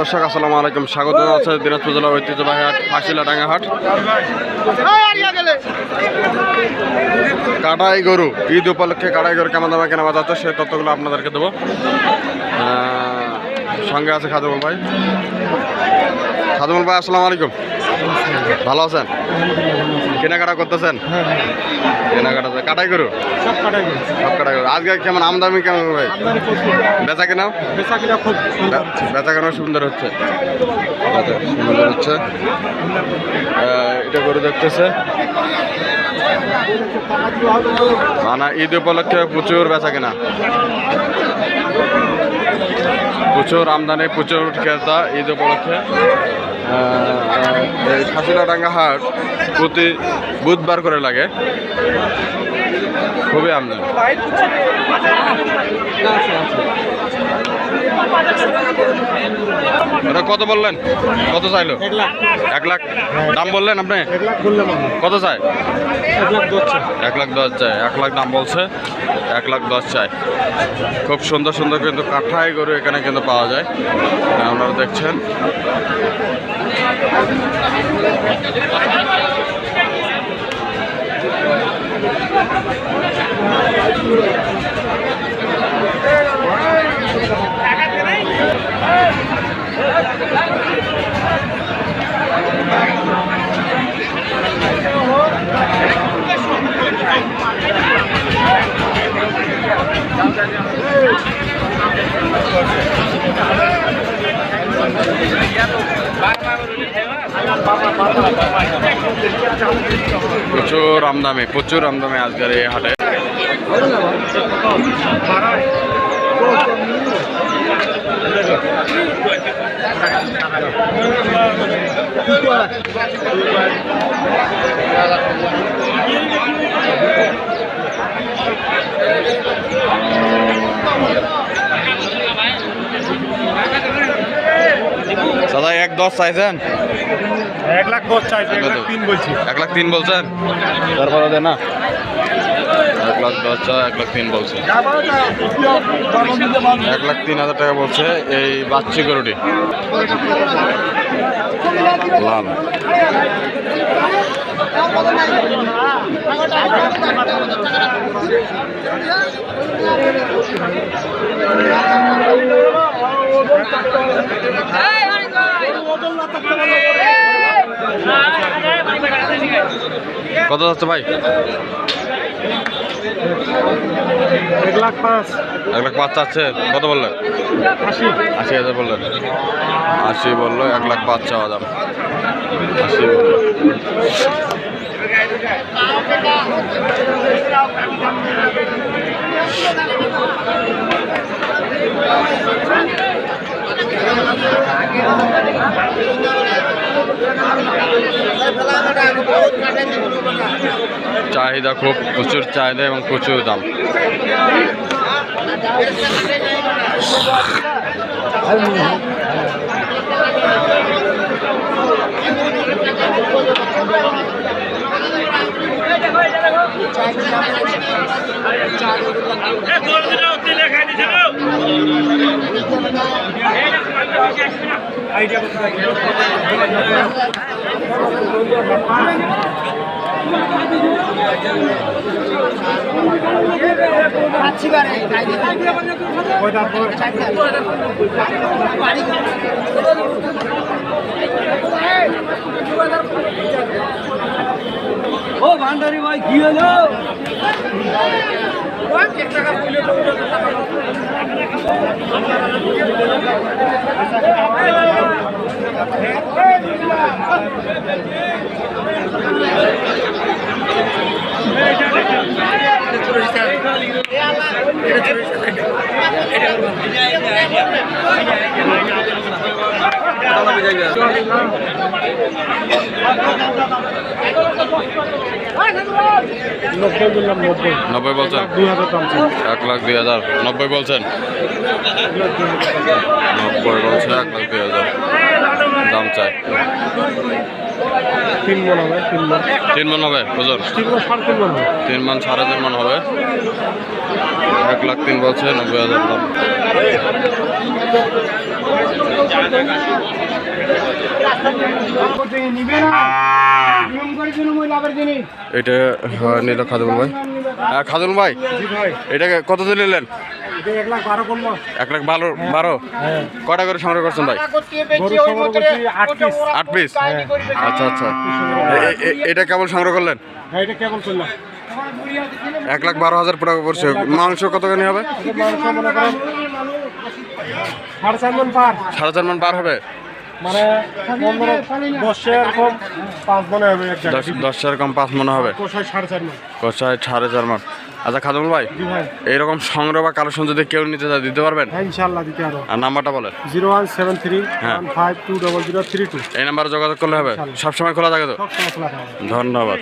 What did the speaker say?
দর্শক, আসসালামু আলাইকুম। স্বাগত আছে দিনাজপুর জেলার ঐতিহ্যবাহী হাট, ফাঁসিলাডাঙ্গা হাট। কাটাই গরু, ঈদ উপলক্ষে কাটাই গরু কেমন দামে কেনা বাজাচ্ছে সেই তথ্যগুলো আপনাদেরকে দেবো। সঙ্গে আছে খাদুমুল ভাই। খাদুমুল ভাই, আসসালামু আলাইকুম। ভালো আছেন? কেনাকাটা করতেছেন? কেনাকাটা কাটাই গরু? সব কাটাই গেছে সব কাটাই গরু। আজকে কেমন? আমদামি কেমন ভাই? বেচা কেনা? বেচা কিনা খুব সুন্দর হচ্ছে। বেচা কেনা সুন্দর হচ্ছে। সুন্দর হচ্ছে। আহ, এটা করে দেখতেছে। মানে ঈদ উপলক্ষে প্রচুর বেচা কেনা। প্রচুর আমদানি প্রচুর ক্রেতা ঈদ উপলক্ষে। খাসিলাডাঙ্গা হাট প্রতি বুধবার করে লাগে। খুবই আমদানি। এটা কত বললেন? কত চাইলো? এক লাখ। দাম বললেন আপনি? কত চাই এক লাখ এক লাখ দশ চাই এক লাখ দাম বলছে এক লাখ দশ চাই খুব সুন্দর সুন্দর কিন্তু কাঠাই গরু এখানে কিন্তু পাওয়া যায়। আপনারা দেখছেন। প্রচুর আমদামি প্রচুর আমদামি আজকের এই হাটে। দাদা এক দশ চাইছেন? এক লাখ দশ চাইছে এক লাখ তিন বলছি। এক লাখ তিন বলছেন? তারপরে দেন না। এক লাখ দশ এক লাখ তিন বলছে। এক লাখ তিন হাজার টাকা বলছে এই বাচ্চি গরুটি। লাল। কত যাচ্ছে ভাই? এক লাখ পাঁচ। এক লাখ পাঁচ চাচ্ছে কত বললেন? আশি। আশি হাজার বললেন। আশি বলল এক লাখ পাঁচ চাওয়া দাম। আশি বলল। চাহিদা খুব প্রচুর চাহিদা এবং প্রচুর দাম। ও ভান্ডারি ভাই কি হলো? নব্বই নব্বই বলছেন? এক লাখ দুই হাজার। নব্বই বলছেন? নব্বই বলছে, এক লাখ দুই হাজার। দাম চাই। তিন মন হবে তিন মন। তিন মন হবে হুজুর। তিন মন সাড়ে তিন মন হবে। তিন মান সাড়ে তিন মান হবে। এক লাখ তিন বলছে নব্বই হাজার দাম। এটা হ্যাঁ, নিল খাদুল ভাই। হ্যাঁ খাদুল ভাই এটাকে কত নিলেন? এটা এক লাখ বারো বারো বারো? হ্যাঁ। কটা করে সংগ্রহ করছেন ভাই? আট পিস। আট পিস। আচ্ছা আচ্ছা। এ- এ- এটা কেবল সংগ্রহ করলেন? হ্যাঁ এটা কেমন করলাম। এক লাখ বারো হাজার টাকা পড়ছে মাংস কতখানি হবে? মনে সাড়ে চার মন পার মান হবে মানে দশে মনে চার কম পাঁচ মনে হবে। কোষায় সাড়ে চার মন। আচ্ছা খাদমুল ভাই এইরকম সংগ্রহ বা কালেকশন যদি কেউ নিতে চায় দিতে পারবেন? হ্যাঁ ইনশাল্লাহ দিতে পারব। আর নাম্বারটা বলেন। জিরো ওয়ান সেভেন থ্রি হ্যাঁ। Five two double zero three two. এই নাম্বারে যোগাযোগ করলে হবে। সবসময় খোলা থাকে তো? সব সময় খোলা থাকে। ধন্যবাদ।